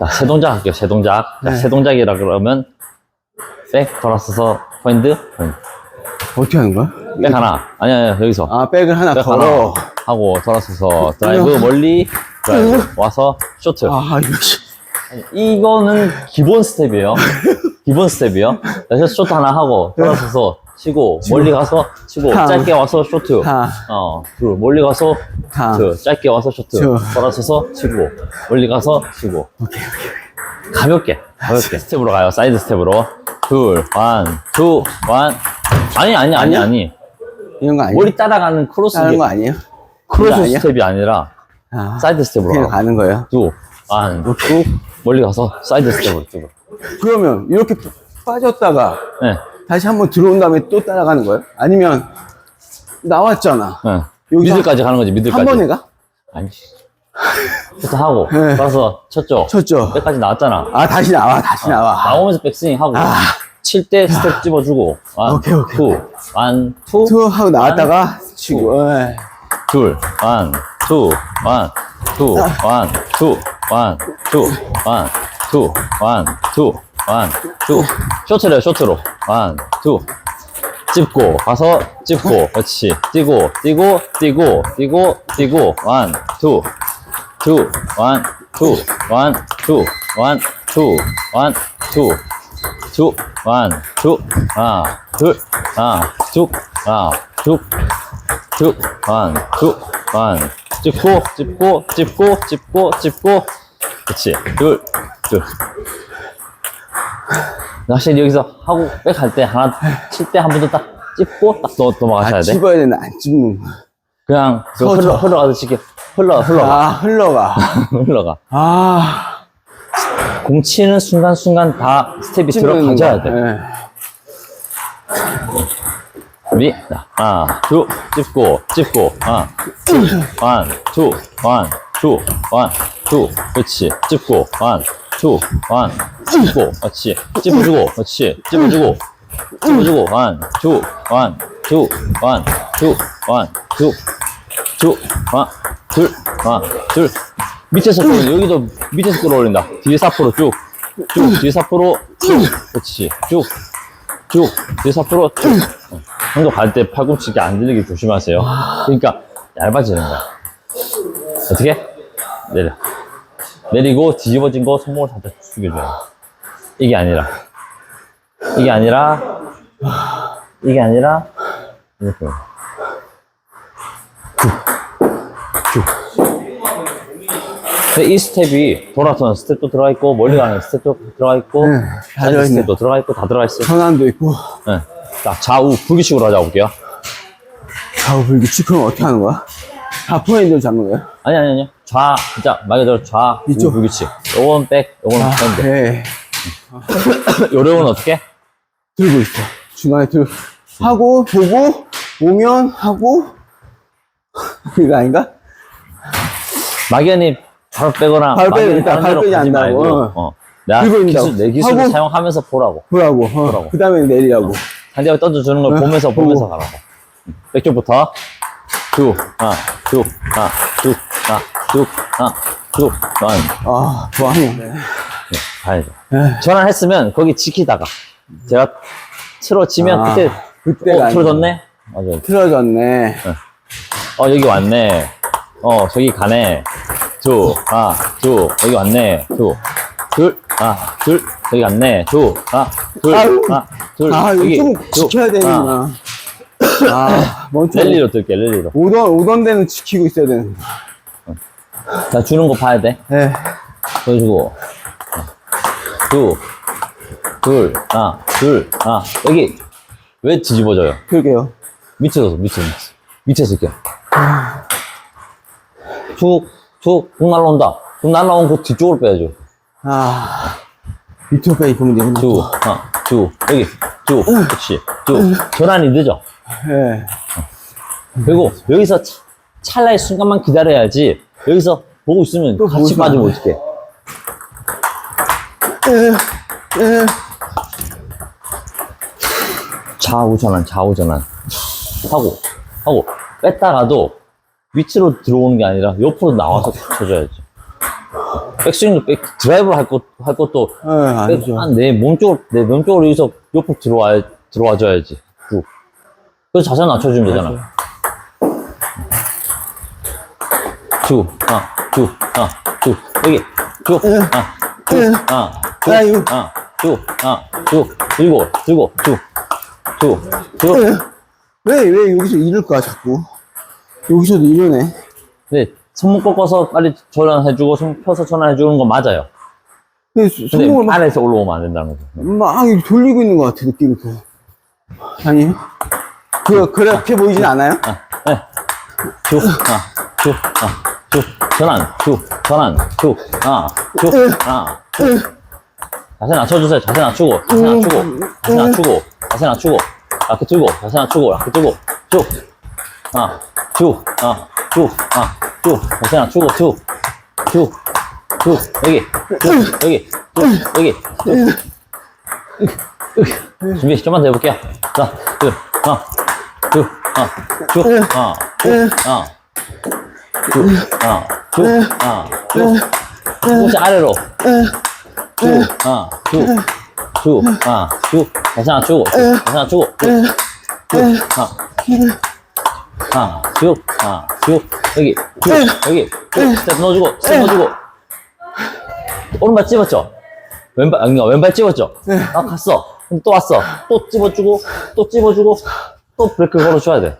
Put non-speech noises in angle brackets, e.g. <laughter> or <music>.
자, 세 동작 할게요, 세 동작. 자, 네. 세 동작이라 그러면, 백 돌아서서, 포인트, 포인트. 어떻게 하는 거야? 백 하나. 아니, 아니, 여기서. 아, 백을 하나 백 걸어. 하나. 하고, 돌아서서, 드라이브, 멀리, 드라이브, <laughs> 와서, 쇼트. 아, 이거, 씨. 이거는 기본 스텝이에요. 기본 스텝이요. 그래서 쇼트 하나 하고, 돌아서서, 치고, 멀리 가서, 치고, 탕. 짧게 와서, 쇼트. 탕. 어, 둘, 멀리 가서, 탕. 쇼트. 짧게 와서, 쇼트. 저. 돌아서서, 치고, 멀리 가서, 치고. 오케이, 오케이. 가볍게, 가볍게. 스텝으로 가요. 사이드 스텝으로. 둘, 원, 투, 원. 아니, 아니, 아니? 아니. 이런 거 아니야? 머리 따라가는 크로스, 다른 거 아니에요? 크로스 아니야? 스텝이 아니라, 아, 사이드 스텝으로 그냥. 가는 거예요. 두, 원, 투, 멀리 가서, 사이드 스텝으로 쭉. 그러면 이렇게 빠졌다가 네, 다시 한번 들어온 다음에 또 따라가는 거예요? 아니면 나왔잖아. 네. 여기서 미들까지 가는 거지, 미들까지. 한 번에 가? 아니. 부터 하고, 네. 가서 쳤죠. 쳤죠. 백까지 나왔잖아. 아, 다시 나와, 다시 나와. 나오면서 백스윙 하고, 아. 칠때 스텝 집어주고, 원, 오케이, 오케이, 투, 원, 투, 투 하고 나왔다가 치고. 에이. 둘, 원, 투, 원, 투, 원, 투, 원, 투, 원, 투, 원, 투, 원, 투. 쇼트래요, 쇼트로. 원, 투. 찝고, 가서 찝고, 그렇지. 뛰고, 뛰고, 뛰고, 뛰고, 뛰고, 원, 투, 투, 원, 투, 원, 투, 원, 투, 원, 투. 쭉, 원, 쭉, 하나, 둘, 하나, 쭉, 하나, 쭉, 쭉, 원, 쭉, 원, 찝고, 찝고, 찝고, 찝고, 찝고, 그치, 둘, 둘. 확실히 여기서 하고 백할 때 하나, 칠 때 한 번 더 딱 찝고 딱 넘- 넘어가셔야 아, 돼. 집어야 되나? 안 집는 거. 그냥 그 서서. 흘러, 흘러가듯이 이렇게 흘러, 흘러가, 아, 흘러가. <laughs> 흘러가. 아, 공 치는 순간 순간 다 스텝이 찝는 들어가져야 거. 돼. 예. 우리 자, 하나 둘 찝고 찝고 하나 둘원투 원 투 원 투 그렇지 찝고 원 투원 찝고 그렇지. 찝어주고 그렇지. 찝어주고 찝어주고 원투원투원투원투원둘원둘 밑에서 끌어 여기도 밑에서 끌어올린다. 뒤에 사포로 쭉쭉 뒤에 사포로 쭉. 그렇지. 쭉 쭉, 뒤에서 앞으로 쭉. 어, 형도 갈 때 팔꿈치가 안 들리게 조심하세요. 그러니까 얇아지는 거야. 어떻게? 내려. 내리고 뒤집어진 거 손목을 살짝 숙여줘요. 이게 아니라. 이게 아니라. 이게 아니라. 이렇게. 쭉. 쭉. 근데 이 스텝이 돌아서는 스텝도 들어가 있고 멀리 가는 스텝도 들어가 있고 네, 다 사이드 들어있네. 스텝도 들어가 있고 다 들어가 있어요. 전환도 있고. 네. 자, 좌우 불규칙으로 하자 볼게요. 좌우 불규칙. 그럼 어떻게 하는 거야? 다 포인트를 잡는 거야? 아니, 아니, 아니. 좌, 진짜, 말 그대로 좌, 우 이쪽. 불규칙. 요건 백, 요건 아, 밴드. 예. <laughs> 요령은 어떻게? 들고 있어. 중간에 들 하고, 보고, 오면 하고. <laughs> 그거 아닌가? 막연히 바로 빼거나, 바로 빼- 일단 바로 데로 빼지. 말고, 어. 어. 내가 들고 있는다고. 기술, 내 기술을 하고. 사용하면서 보라고. 보라고. 어. 보라고. 그 다음에 내리라고. 상대가 던져주는 걸 어, 보면서, 보고. 보면서 가라고. 백쪽부터. 두, 하나, 두, 하나, 두, 하나, 두, 하나, 두, 원. 아, 좋아하네. 네, 가야죠. 에. 전환했으면 거기 지키다가. 제가 틀어지면 아, 그때, 그때가 어, 아니구나. 틀어졌네? 맞아요. 틀어졌네. 어, 여기 왔네. 어, 저기 가네. 두, 아, 두, 여기 왔네. 두, 둘, 아, 둘, 여기 갔네. 두, 아, 둘, 아유. 아, 둘, 아, 여기. 좀 두, 지켜야 아, 되는구나. <coughs> 아, 먼저 랠리로 뜰게, 랠리로. 오던, 오던 데는 지키고 있어야 되는. 자, 주는 거 봐야 돼. 예. 보여주고. 두, 둘, 아, 둘, 아, 여기. 왜 뒤집어져요? 그러게요. 밑에서, 밑에서, 밑에서. 밑에서 이렇게. 툭, 툭, 국 날라온다. 국 날라온 그 뒤쪽으로 빼야죠. 아, 밑으로 빼 입으면 되겠네. 쭉, 아, 쭉, 여기, 쭉, 그렇지, 쭉. 전환이 늦어. 예. 그리고 여기서 차- 찰나의 순간만 기다려야지. 여기서 보고 있으면 또 같이 보고 빠지면 어떡해. 좌우 전환, 좌우 전환. 하고, 하고, 뺐다가도 밑으로 들어오는 게 아니라 옆으로 나와서 쳐줘야지. 백스윙도 백, 드라이브를 할 것, 할 것도, 예, 아니죠. 내 몸쪽, 내 몸쪽으로 여기서 옆으로 들어와, 들어와줘야지. 쭉. 그래서 자세 낮춰주면 되잖아. 쭉, 아, 쭉, 아, 쭉. 여기, 쭉, 아, 쭉, 아, 쭉, 아이고. 아, 쭉, 아, 쭉. 들고, 들고, 쭉, 쭉, 쭉. 예. 왜, 왜 여기서 이럴까, 자꾸. 여기서도 이러네. 근데 손목 꺾어서 빨리 전환해주고 손 펴서 전환해주는 건 맞아요. 근데 수- 근데 손목을 막, 아래에서 올라오면 안 된다는 거죠. 막 이렇게 돌리고 있는 것 같아, 느낌이. 그. 아니요? 그, 그렇게 보이진 않아요? 네. 쭉, 아, 쭉, 아, 쭉, 전환, 쭉, 전환, 쭉, 아, 쭉, 아, 쭉. 자세 낮춰주세요. 자세 낮추고, 자세 낮추고, 자세 낮추고, 자세 낮추고, 라켓 들고, 자세 낮추고, 라켓 들고, 쭉, 아, 쭉, 아, 쭉, 아, 쭉, 자세 낮추고, 쭉, 쭉, 쭉, 여기, 쭉, 여기, 쭉, 여기, 쭉. 준비, 좀만 더 해볼게요. 자, 둘, 하나, 쭉, 아, 쭉, 아, 쭉, 아, 쭉, 아, 쭉, 아, 쭉. 조금씩 아래로. 쭉, 아, 쭉, 쭉, 아, 쭉. 다시 하나 주고, 쭉, 다시 하나 주고, 쭉, 쭉, 아, 아, 쭉, 아, 쭉. 여기, 쭉, 여기, 쭉. 스텝 넣어주고, 스텝 넣어주고. 오른발 찝었죠? 왼발, 아니, 왼발 찝었죠? 아, 갔어. 근데 또 왔어. 또 찝어주고, 또 찝어주고, 또 브레이크 걸어줘야 돼.